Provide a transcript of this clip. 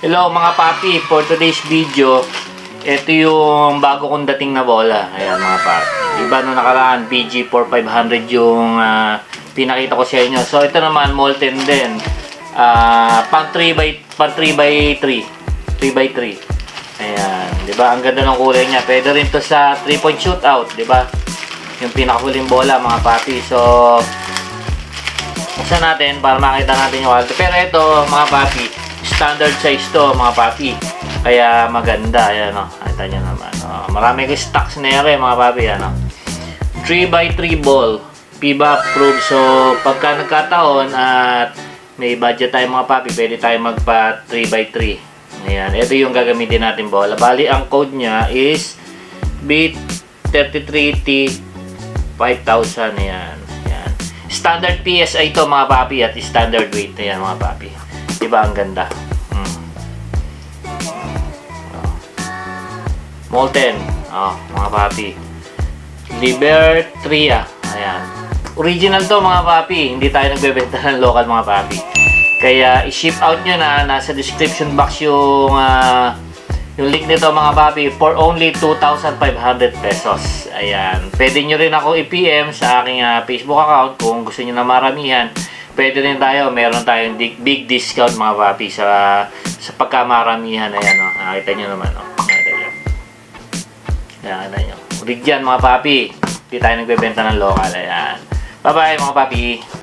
Hello mga papi, for today's video, ito yung bago kong dating na bola. Ayan mga papi. Iba nung nakaraan, PG4500 yung ah, pinakita ko sa inyo. So ito naman, molten din. Ah, pang 3 by pang 3 by 3. 3 by 3. Ayan, 'di ba? Ang ganda ng kulay niya. Pwede rin to sa 3 point shootout, 'di ba? Yung pinakahuling bola mga papi. So buksan natin para makita natin yung quality. Pero ito, mga papi, standard size to, mga papi. Kaya maganda, ayan o. Nakita nyo naman. Oh, marami ko stocks na yan, mga papi, ano. 3x3 ball. FIBA approved. So, pagka nagkataon at may budget tayo mga papi, pwede tayo magpa 3x3. Ayan. Ito yung gagamitin natin bola. Bali, ang code niya is B33T 5,000. Ayan. Ayan. Standard PSI to mga papi at standard weight. Ayan mga papi. Diba ang ganda? Molten. Oh, mga papi. Libertria. Ayan. Original to mga papi. Hindi tayo nagbebenta ng local mga papi. Kaya i-ship out nyo na. Nasa description box yung ah, yung link nito mga papi for only 2,500 pesos. Ayan. Pwede nyo rin ako i-PM sa aking ah, Facebook account kung gusto nyo na maramihan. Pwede rin tayo. Meron tayong big discount mga papi sa sa pagkamaramihan. Ayan o. Nakita nyo naman o. Nyo. Nakita nyo. Ulig dyan mga papi. Hindi tayo nagbebenta ng local. Ayan. Bye-bye mga papi.